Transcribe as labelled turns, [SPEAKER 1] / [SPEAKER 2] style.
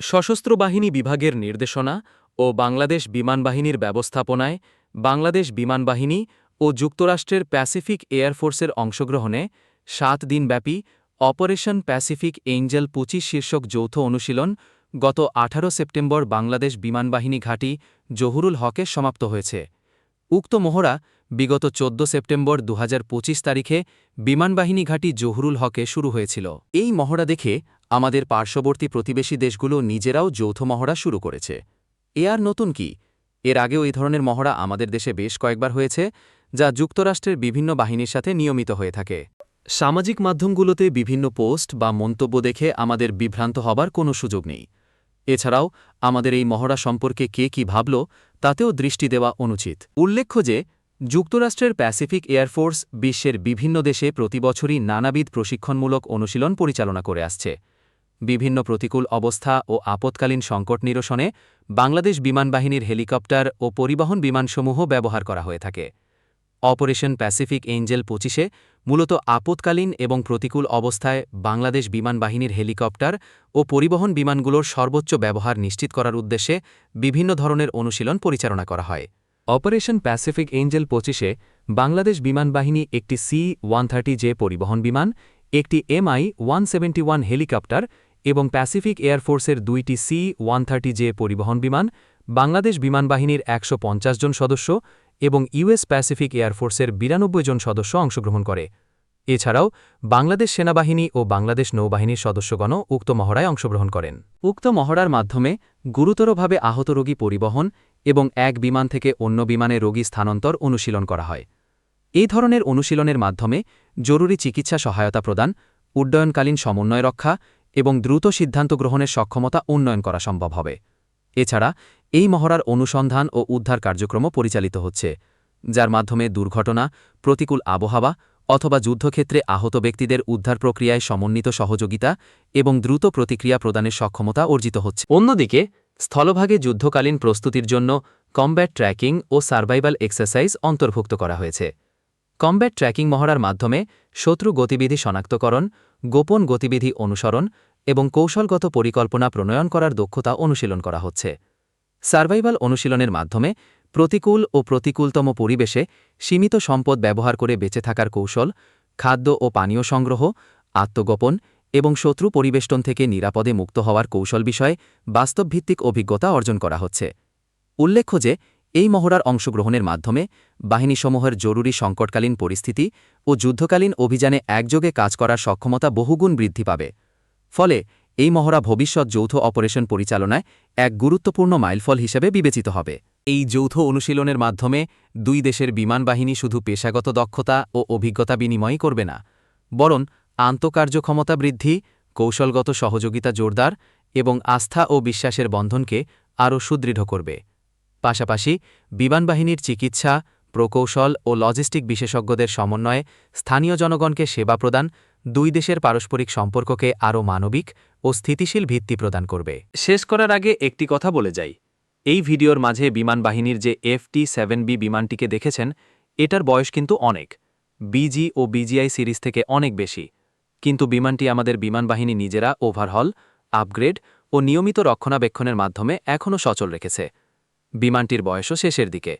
[SPEAKER 1] সশস্ত্র বাহিনী বিভাগের নির্দেশনা ও বাংলাদেশ বিমান বাহিনীর ব্যবস্থাপনায় বাংলাদেশ বিমান বাহিনী ও যুক্তরাষ্ট্রের প্যাসিফিক এয়ারফোর্সের অংশগ্রহণে সাত দিনব্যাপী অপারেশন প্যাসিফিক এঞ্জেল পঁচিশ শীর্ষক যৌথ অনুশীলন গত আঠারো সেপ্টেম্বর বাংলাদেশ বিমানবাহিনী ঘাঁটি জহুরুল হকে সমাপ্ত হয়েছে। উক্ত মহড়া বিগত চোদ্দ সেপ্টেম্বর দু হাজার পঁচিশ তারিখে বিমানবাহিনী ঘাঁটি জহুরুল হকে শুরু হয়েছিল। এই মহড়া দেখে আমাদের পার্শ্ববর্তী প্রতিবেশী দেশগুলো নিজেরাও যৌথ মহড়া শুরু করেছে। এ আর নতুন কি? এর আগেও এই ধরনের মহড়া আমাদের দেশে বেশ কয়েকবার হয়েছে, যা যুক্তরাষ্ট্রের বিভিন্ন বাহিনীর সাথে নিয়মিত হয়ে থাকে। সামাজিক মাধ্যমগুলোতে বিভিন্ন পোস্ট বা মন্তব্য দেখে আমাদের বিভ্রান্ত হবার কোনো সুযোগ নেই। এছাড়াও, আমাদের এই মহড়া সম্পর্কে কে কি ভাবল, তাতেও দৃষ্টি দেওয়া অনুচিত। উল্লেখ্য যে, যুক্তরাষ্ট্রের প্যাসিফিক এয়ারফোর্স বিশ্বের বিভিন্ন দেশে প্রতিবছরই নানাবিধ প্রশিক্ষণমূলক অনুশীলন পরিচালনা করে আসছে। বিভিন্ন প্রতিকূল অবস্থা ও আপৎকালীন সংকট নিরসনে বাংলাদেশ বিমানবাহিনীর হেলিকপ্টার ও পরিবহন বিমানসমূহ ব্যবহার করা হয়ে থাকে। অপারেশন প্যাসিফিক এঞ্জেল পঁচিশে মূলত আপৎকালীন এবং প্রতিকূল অবস্থায় বাংলাদেশ বিমানবাহিনীর হেলিকপ্টার ও পরিবহন বিমানগুলোর সর্বোচ্চ ব্যবহার নিশ্চিত করার উদ্দেশ্যে বিভিন্ন ধরনের অনুশীলন পরিচালনা করা হয়। অপারেশন প্যাসিফিক এঞ্জেল পঁচিশে বাংলাদেশ বিমানবাহিনী একটি সি ওয়ান থার্টি জে পরিবহন বিমান, একটি MI one seventy one helicopter এবং প্যাসিফিক এয়ারফোর্সের দুইটি সি ওয়ান থার্টি জে পরিবহন বিমান, বাংলাদেশ বিমানবাহিনীর একশো পঞ্চাশ জন সদস্য এবং ইউএস প্যাসিফিক এয়ারফোর্সের বিরানব্বই জন সদস্য অংশগ্রহণ করে। এছাড়াও, বাংলাদেশ সেনাবাহিনী ও বাংলাদেশ নৌবাহিনীর সদস্যগণও উক্ত মহড়ায় অংশগ্রহণ করেন। উক্ত মহড়ার মাধ্যমে গুরুতরভাবে আহত রোগী পরিবহন এবং এক বিমান থেকে অন্য বিমানে রোগী স্থানান্তর অনুশীলন করা হয়। এই ধরনের অনুশীলনের মাধ্যমে জরুরি চিকিৎসা সহায়তা প্রদান, উড্ডয়নকালীন সমন্বয় রক্ষা এবং দ্রুত সিদ্ধান্ত গ্রহণের সক্ষমতা উন্নয়ন করা সম্ভব হবে। এছাড়া, এই মহড়ার অনুসন্ধান ও উদ্ধার কার্যক্রমও পরিচালিত হচ্ছে, যার মাধ্যমে দুর্ঘটনা, প্রতিকূল আবহাওয়া অথবা যুদ্ধক্ষেত্রে আহত ব্যক্তিদের উদ্ধার প্রক্রিয়ায় সমন্বিত সহযোগিতা এবং দ্রুত প্রতিক্রিয়া প্রদানের সক্ষমতা অর্জিত হচ্ছে। অন্যদিকে, স্থলভাগে যুদ্ধকালীন প্রস্তুতির জন্য কমব্যাট ট্র্যাকিং ও সার্ভাইভাল এক্সারসাইজ অন্তর্ভুক্ত করা হয়েছে। কমব্যাট ট্র্যাকিং মহড়ার মাধ্যমে শত্রু গতিবিধি শনাক্তকরণ, গোপন গতিবিধি অনুসরণ এবং কৌশলগত পরিকল্পনা প্রণয়ন করার দক্ষতা অনুশীলন করা হচ্ছে। সার্ভাইভাল অনুশীলনের মাধ্যমে প্রতিকূল ও প্রতিকূলতম পরিবেশে সীমিত সম্পদ ব্যবহার করে বেঁচে থাকার কৌশল, খাদ্য ও পানীয় সংগ্রহ, আত্মগোপন এবং শত্রু পরিবেষ্টন থেকে নিরাপদে মুক্ত হওয়ার কৌশল বিষয়ে বাস্তবভিত্তিক অভিজ্ঞতা অর্জন করা হচ্ছে। উল্লেখ্য যে, এই মহড়ার অংশগ্রহণের মাধ্যমে বাহিনীসমূহের জরুরি সংকটকালীন পরিস্থিতি ও যুদ্ধকালীন অভিযানে একযোগে কাজ করার সক্ষমতা বহুগুণ বৃদ্ধি পাবে। ফলে এই মহড়া ভবিষ্যৎ যৌথ অপারেশন পরিচালনায় এক গুরুত্বপূর্ণ মাইলফল হিসেবে বিবেচিত হবে। এই যৌথ অনুশীলনের মাধ্যমে দুই দেশের বিমান বাহিনী শুধু পেশাগত দক্ষতা ও অভিজ্ঞতা বিনিময়ই করবে না, বরং আন্তঃকার্যক্ষমতা বৃদ্ধি, কৌশলগত সহযোগিতা জোরদার এবং আস্থা ও বিশ্বাসের বন্ধনকে আরও সুদৃঢ় করবে। পাশাপাশি বিমানবাহিনীর চিকিৎসা, প্রকৌশল ও লজিস্টিক বিশেষজ্ঞদের সমন্বয়ে স্থানীয় জনগণকে সেবা প্রদান দুই দেশের পারস্পরিক সম্পর্ককে আরও মানবিক ও স্থিতিশীল ভিত্তি প্রদান করবে। শেষ করার আগে একটি কথা বলে যাই। এই ভিডিওর মাঝে বিমান বাহিনীর যে এফটি সেভেন বি বিমানটিকে দেখেছেন, এটার বয়স কিন্তু অনেক। বিজি ও বিজিআই সিরিজ থেকে অনেক বেশি। কিন্তু বিমানটি আমাদের বিমান বাহিনী নিজেরা ওভারহল, আপগ্রেড ও নিয়মিত রক্ষণাবেক্ষণের মাধ্যমে এখনও সচল রেখেছে। বিমানটির বয়সও শেষের দিকে।